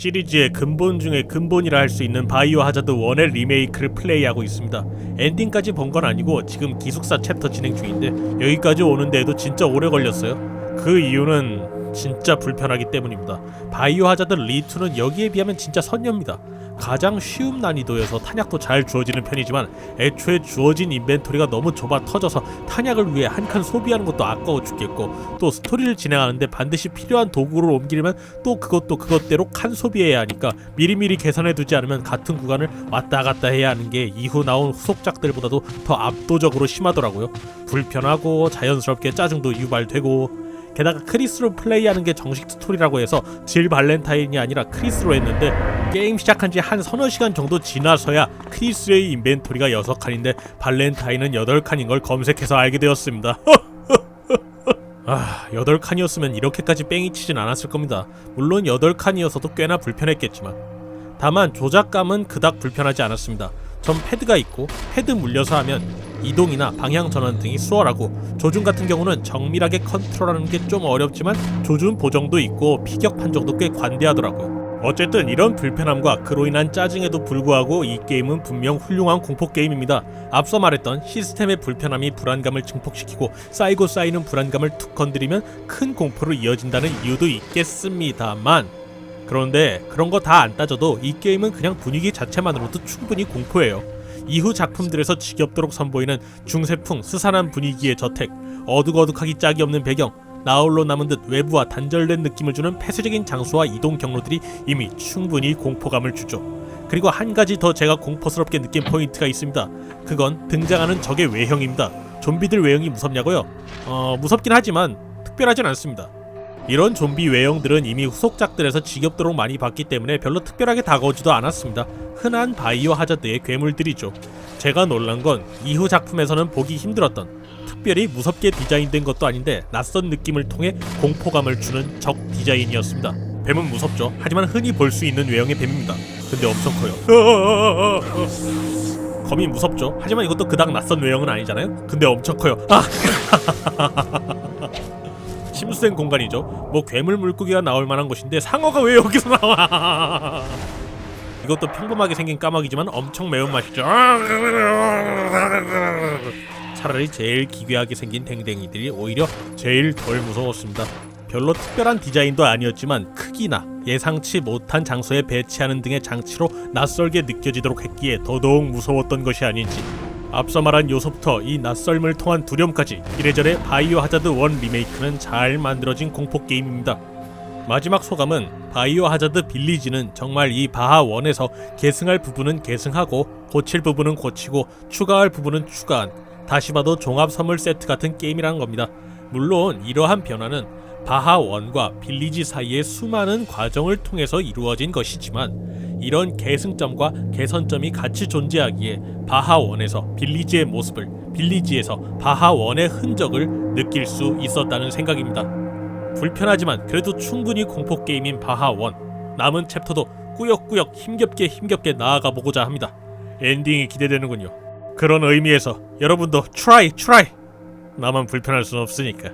시리즈의 근본 중에 근본이라 할 수 있는 바이오 하자드 1의 리메이크를 플레이하고 있습니다. 엔딩까지 본 건 아니고 지금 기숙사 챕터 진행 중인데 여기까지 오는데도 진짜 오래 걸렸어요. 그 이유는 진짜 불편하기 때문입니다. 바이오 하자드 리투는 여기에 비하면 진짜 선녀입니다. 가장 쉬운 난이도여서 탄약도 잘 주어지는 편이지만 애초에 주어진 인벤토리가 너무 좁아 터져서 탄약을 위해 한 칸 소비하는 것도 아까워 죽겠고 또 스토리를 진행하는데 반드시 필요한 도구를 옮기려면 또 그것도 그것대로 칸 소비해야 하니까 미리미리 계산해 두지 않으면 같은 구간을 왔다 갔다 해야 하는 게 이후 나온 후속작들보다도 더 압도적으로 심하더라고요. 불편하고 자연스럽게 짜증도 유발되고 게다가 크리스로 플레이하는 게 정식 스토리라고 해서 질 발렌타인이 아니라 크리스로 했는데 게임 시작한 지 한 서너 시간 정도 지나서야 크리스의 인벤토리가 6칸인데 발렌타인은 8칸인 걸 검색해서 알게 되었습니다. 아, 8칸이었으면 이렇게까지 뺑이 치진 않았을 겁니다. 물론 8칸이어서도 꽤나 불편했겠지만 다만 조작감은 그닥 불편하지 않았습니다. 전 패드가 있고 패드 물려서 하면 이동이나 방향 전환 등이 수월하고 조준 같은 경우는 정밀하게 컨트롤하는 게 좀 어렵지만 조준 보정도 있고 피격 판정도 꽤 관대하더라고요. 어쨌든 이런 불편함과 그로 인한 짜증에도 불구하고 이 게임은 분명 훌륭한 공포 게임입니다. 앞서 말했던 시스템의 불편함이 불안감을 증폭시키고 쌓이고 쌓이는 불안감을 툭 건드리면 큰 공포로 이어진다는 이유도 있겠습니다만 그런데 그런 거 다 안 따져도 이 게임은 그냥 분위기 자체만으로도 충분히 공포예요. 이후 작품들에서 지겹도록 선보이는 중세풍 스산한 분위기의 저택, 어둑어둑하기 짝이 없는 배경, 나홀로 남은 듯 외부와 단절된 느낌을 주는 폐쇄적인 장소와 이동 경로들이 이미 충분히 공포감을 주죠. 그리고 한 가지 더 제가 공포스럽게 느낀 포인트가 있습니다. 그건 등장하는 적의 외형입니다. 좀비들 외형이 무섭냐고요? 어, 무섭긴 하지만 특별하진 않습니다. 이런 좀비 외형들은 이미 후속작들에서 지겹도록 많이 봤기 때문에 별로 특별하게 다가오지도 않았습니다. 흔한 바이오 하자드의 괴물들이죠. 제가 놀란 건 이후 작품에서는 보기 힘들었던 특별히 무섭게 디자인된 것도 아닌데 낯선 느낌을 통해 공포감을 주는 적 디자인이었습니다. 뱀은 무섭죠. 하지만 흔히 볼 수 있는 외형의 뱀입니다. 근데 엄청 커요. 거미 무섭죠. 하지만 이것도 그닥 낯선 외형은 아니잖아요. 근데 엄청 커요. 아! 침수된 공간이죠. 뭐 괴물 물고기가 나올 만한 곳인데 상어가 왜 여기서 나와? 이것도 평범하게 생긴 까마귀지만 엄청 매운 맛이죠. 차라리 제일 기괴하게 생긴 댕댕이들이 오히려 제일 덜 무서웠습니다. 별로 특별한 디자인도 아니었지만 크기나 예상치 못한 장소에 배치하는 등의 장치로 낯설게 느껴지도록 했기에 더더욱 무서웠던 것이 아닌지 앞서 말한 요소부터 이 낯설음을 통한 두려움까지 이래저래 바이오 하자드 1 리메이크는 잘 만들어진 공포 게임입니다. 마지막 소감은 바이오 하자드 빌리지는 정말 이 바하 1에서 계승할 부분은 계승하고 고칠 부분은 고치고 추가할 부분은 추가한 다시 봐도 종합 선물 세트 같은 게임이란 겁니다. 물론 이러한 변화는 바하 1과 빌리지 사이의 수많은 과정을 통해서 이루어진 것이지만 이런 계승점과 개선점이 같이 존재하기에 바하 1에서 빌리지의 모습을 빌리지에서 바하 1의 흔적을 느낄 수 있었다는 생각입니다. 불편하지만 그래도 충분히 공포 게임인 바하 1 남은 챕터도 꾸역꾸역 힘겹게 힘겹게 나아가 보고자 합니다. 엔딩이 기대되는군요. 그런 의미에서 여러분도 트라이 트라이 나만 불편할 순 없으니까.